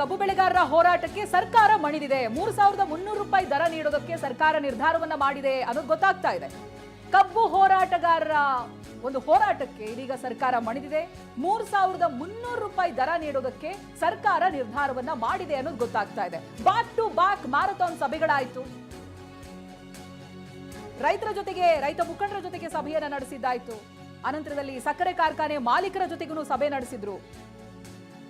ಕಬ್ಬು ಬೆಳೆಗಾರರ ಹೋರಾಟಕ್ಕೆ ಸರ್ಕಾರ ಮಣಿದಿದೆ. ಮೂರು ಸಾವಿರದ ಮುನ್ನೂರು ರೂಪಾಯಿ ದರ ನೀಡೋದಕ್ಕೆ ಸರ್ಕಾರ ನಿರ್ಧಾರವನ್ನ ಮಾಡಿದೆ ಅನ್ನೋದು ಗೊತ್ತಾಗ್ತಾ ಇದೆ. ಕಬ್ಬು ಹೋರಾಟಗಾರರ ಒಂದು ಹೋರಾಟಕ್ಕೆ ಇದೀಗ ಸರ್ಕಾರ ಮಣಿದಿದೆ. ಮೂರು ಸಾವಿರದ ಮುನ್ನೂರು ರೂಪಾಯಿ ದರ ನೀಡೋದಕ್ಕೆ ಸರ್ಕಾರ ನಿರ್ಧಾರವನ್ನ ಮಾಡಿದೆ ಅನ್ನೋದು ಗೊತ್ತಾಗ್ತಾ ಇದೆ. ಬ್ಯಾಕ್ ಟು ಬ್ಯಾಕ್ ಮ್ಯಾರಥಾನ್ ಸಭೆಗಳಾಯ್ತು. ರೈತರ ಜೊತೆಗೆ, ರೈತ ಮುಖಂಡರ ಜೊತೆಗೆ ಸಭೆಯನ್ನ ನಡೆಸಿದ್ದಾಯ್ತು. ಅನಂತರದಲ್ಲಿ ಸಕ್ಕರೆ ಕಾರ್ಖಾನೆ ಮಾಲೀಕರ ಜೊತೆಗೂ ಸಭೆ ನಡೆಸಿದ್ರು.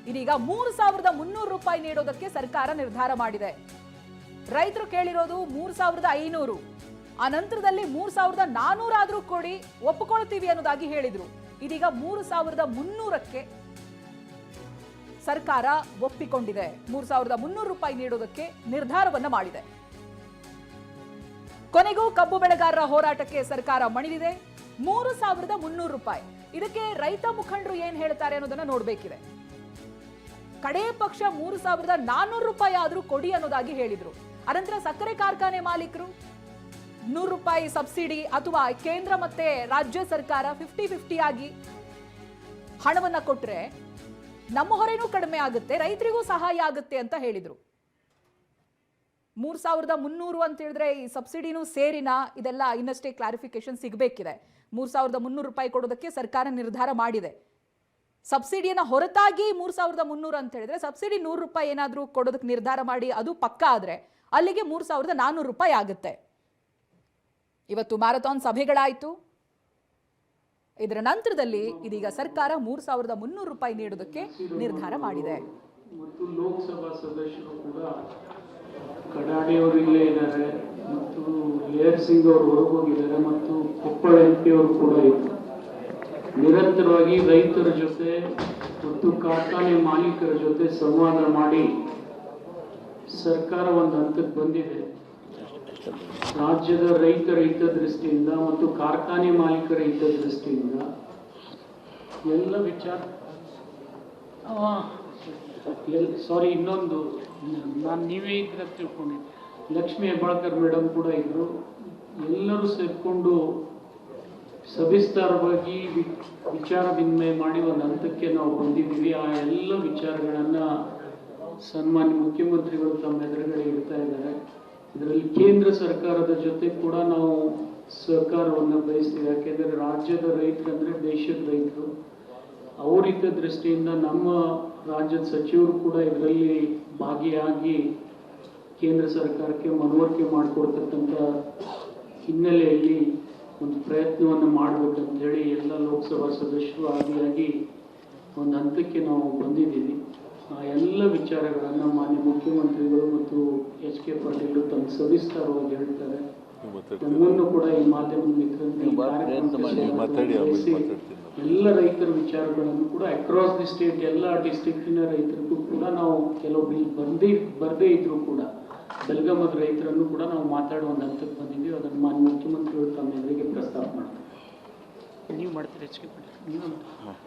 ಇದೀಗ ಮೂರು ಸಾವಿರದ ಮುನ್ನೂರು ರೂಪಾಯಿ ನೀಡೋದಕ್ಕೆ ಸರ್ಕಾರ ನಿರ್ಧಾರ ಮಾಡಿದೆ. ರೈತರು ಕೇಳಿರೋದು ಮೂರು ಸಾವಿರದ ಐನೂರು. ಆ ನಂತರದಲ್ಲಿ ಮೂರು ಸಾವಿರದ ನಾನೂರಾದ್ರೂ ಕೊಡಿ, ಒಪ್ಪಿಕೊಳ್ತೀವಿ ಅನ್ನೋದಾಗಿ ಹೇಳಿದ್ರು. ಇದೀಗ ಮೂರು ಸಾವಿರದ ಮುನ್ನೂರಕ್ಕೆ ಸರ್ಕಾರ ಒಪ್ಪಿಕೊಂಡಿದೆ. ಮೂರು ಸಾವಿರದ ಮುನ್ನೂರು ರೂಪಾಯಿ ನೀಡೋದಕ್ಕೆ ನಿರ್ಧಾರವನ್ನ ಮಾಡಿದೆ. ಕೊನೆಗೂ ಕಬ್ಬು ಬೆಳೆಗಾರರ ಹೋರಾಟಕ್ಕೆ ಸರ್ಕಾರ ಮಣಿದಿದೆ. ಮೂರು ಸಾವಿರದ ಮುನ್ನೂರು ರೂಪಾಯಿ. ಇದಕ್ಕೆ ರೈತ ಮುಖಂಡರು ಏನ್ ಹೇಳ್ತಾರೆ ಅನ್ನೋದನ್ನ ನೋಡ್ಬೇಕಿದೆ. ಕಡೇ ಪಕ್ಷ ಮೂರು ಸಾವಿರದ ನಾನ್ನೂರು ರೂಪಾಯಿ ಆದರೂ ಕೊಡಿ ಅನ್ನೋದಾಗಿ ಹೇಳಿದ್ರು. ಅನಂತರ ಸಕ್ಕರೆ ಕಾರ್ಖಾನೆ ಮಾಲೀಕರು, ನೂರು ರೂಪಾಯಿ ಸಬ್ಸಿಡಿ ಅಥವಾ ಕೇಂದ್ರ ಮತ್ತೆ ರಾಜ್ಯ ಸರ್ಕಾರ ಫಿಫ್ಟಿ ಫಿಫ್ಟಿ ಆಗಿ ಹಣವನ್ನ ಕೊಟ್ಟರೆ ನಮ್ಮ ಹೊರೆನೂ ಕಡಿಮೆ ಆಗುತ್ತೆ, ರೈತರಿಗೂ ಸಹಾಯ ಆಗುತ್ತೆ ಅಂತ ಹೇಳಿದ್ರು. ಮೂರು ಸಾವಿರದ ಮುನ್ನೂರು ಅಂತ ಹೇಳಿದ್ರೆ ಈ ಸಬ್ಸಿಡಿನೂ ಸೇರಿನ? ಇದೆಲ್ಲ ಇನ್ನಷ್ಟೇ ಕ್ಲಾರಿಫಿಕೇಶನ್ ಸಿಗಬೇಕಿದೆ. ಮೂರು ಸಾವಿರದ ಮುನ್ನೂರು ರೂಪಾಯಿ ಕೊಡೋದಕ್ಕೆ ಸರ್ಕಾರ ನಿರ್ಧಾರ ಮಾಡಿದೆ. ಸಬ್ಸಿಡಿಯನ್ನ ಹೊರತಾಗಿ ಮೂರು ಸಾವಿರದ ಮುನ್ನೂರು ಅಂತ ಹೇಳಿದ್ರೆ ಸಬ್ಸಿಡಿ ನೂರು ರೂಪಾಯಿ ಏನಾದರೂ ಕೊಡೋದಕ್ಕೆ ನಿರ್ಧಾರ ಮಾಡಿ, ಅದು ಪಕ್ಕ ಆದರೆ ಅಲ್ಲಿಗೆ ಮೂರು ಸಾವಿರದ ನಾನ್ನೂರು ರೂಪಾಯಿ ಆಗುತ್ತೆ. ಇವತ್ತು ಮ್ಯಾರಥಾನ್ ಸಭೆಗಳಾಯಿತು. ಇದರ ನಂತರದಲ್ಲಿ ಇದೀಗ ಸರ್ಕಾರ ಮೂರು ಸಾವಿರದ ಮುನ್ನೂರು ರೂಪಾಯಿ ನೀಡೋದಕ್ಕೆ ನಿರ್ಧಾರ ಮಾಡಿದೆ. ಮತ್ತು ಲೋಕಸಭಾ ಸದಸ್ಯರು ಕೂಡ ಕಡಾಡಿಯವರು ಇಲ್ಲೇ ಇದ್ದಾರೆ, ಮತ್ತು ಲೇಯರ್ ಸಿಂಗ್ ಅವರು ಹೊರಗೋಗಿದ್ದಾರೆ ಮತ್ತು ಕೊಪ್ಪಳ ಎಂ ಪಿ ಅವರು ಕೂಡ ಇದ್ದಾರೆ. ನಿರಂತರವಾಗಿ ರೈತರ ಜೊತೆ ಮತ್ತು ಕಾರ್ಖಾನೆ ಮಾಲೀಕರ ಜೊತೆ ಸಂವಾದ ಮಾಡಿ ಸರ್ಕಾರ ಒಂದು ಹಂತಕ್ಕೆ ಬಂದಿದೆ. ರಾಜ್ಯದ ರೈತರ ಹಿತದೃಷ್ಟಿಯಿಂದ ಮತ್ತು ಕಾರ್ಖಾನೆ ಮಾಲೀಕರ ಹಿತದೃಷ್ಟಿಯಿಂದ ಎಲ್ಲ ವಿಚಾರ ಸಾರಿ ಇನ್ನೊಂದು, ನಾನು ನೀವೇ ಇದ್ರೆ ತಿಳ್ಕೊಂಡಿದ್ದೆ. ಲಕ್ಷ್ಮೀ ಹೆಬ್ಬಾಳ್ಕರ್ ಮೇಡಮ್ ಕೂಡ ಇದ್ರು. ಎಲ್ಲರೂ ಸೇರ್ಕೊಂಡು ಸವಿಸ್ತಾರವಾಗಿ ವಿಚಾರ ವಿನಿಮಯ ಮಾಡಿ ಒಂದು ಹಂತಕ್ಕೆ ನಾವು ಬಂದಿದ್ದೀವಿ. ಆ ಎಲ್ಲ ವಿಚಾರಗಳನ್ನು ಸನ್ಮಾನ್ಯ ಮುಖ್ಯಮಂತ್ರಿಗಳು ತಮ್ಮ ಎದುರುಗಡೆ ಇಡ್ತಾ ಇದ್ದಾರೆ. ಇದರಲ್ಲಿ ಕೇಂದ್ರ ಸರ್ಕಾರದ ಜೊತೆ ಕೂಡ ನಾವು ಸಹಕಾರವನ್ನು ಬಯಸ್ತೀವಿ. ಯಾಕೆಂದರೆ ರಾಜ್ಯದ ರೈತರಂದರೆ ದೇಶದ ರೈತರು. ಅವರಿದ್ದ ದೃಷ್ಟಿಯಿಂದ ನಮ್ಮ ರಾಜ್ಯದ ಸಚಿವರು ಕೂಡ ಇದರಲ್ಲಿ ಭಾಗಿಯಾಗಿ ಕೇಂದ್ರ ಸರ್ಕಾರಕ್ಕೆ ಮನವರಿಕೆ ಮಾಡಿಕೊಡ್ತಕ್ಕಂಥ ಹಿನ್ನೆಲೆಯಲ್ಲಿ ಒಂದು ಪ್ರಯತ್ನವನ್ನು ಮಾಡಬೇಕಂತ ಹೇಳಿ ಎಲ್ಲ ಲೋಕಸಭಾ ಸದಸ್ಯರು ಆದಿಯಾಗಿ ಒಂದು ಹಂತಕ್ಕೆ ನಾವು ಬಂದಿದ್ದೀವಿ. ಆ ಎಲ್ಲ ವಿಚಾರಗಳನ್ನು ಮಾನ್ಯ ಮುಖ್ಯಮಂತ್ರಿಗಳು ಮತ್ತು ಎಚ್ ಕೆ ಪಾಟೀಲ್ ತಮ್ಮ ಸವಿಸ್ತಾರವಾಗಿ ಹೇಳ್ತಾರೆ. ನಮ್ಮನ್ನು ಕೂಡ ಈ ಮಾಧ್ಯಮದ ಮಿತ್ರಿಸಿ ಎಲ್ಲ ರೈತರ ವಿಚಾರಗಳನ್ನು ಕೂಡ ಅಕ್ರಾಸ್ ದಿ ಸ್ಟೇಟ್ ಎಲ್ಲ ಡಿಸ್ಟ್ರಿಕ್ಟಿನ ರೈತರಿಗೂ ಕೂಡ ನಾವು ಕೆಲವು ಬಿಲ್ ಬರ್ದೇ ಬರದೇ ಇದ್ರು ಕೂಡ ಬೆಲ್ಗಾಮದ ರೈತರನ್ನು ಕೂಡ ನಾವು ಮಾತಾಡುವ ಒಂದು ಹಂತಕ್ಕೆ ಬಂದಿದ್ದೀವಿ. ಅದನ್ನು ಮಾನ್ಯ ಮುಖ್ಯಮಂತ್ರಿಗಳು ತಮ್ಮ ಎದುರಿಗೆ ಪ್ರಸ್ತಾಪ ಮಾಡ್ತಾರೆ. ನೀವು ಮಾಡ್ತೀರಿ ಹೆಚ್ಚಿಗೆ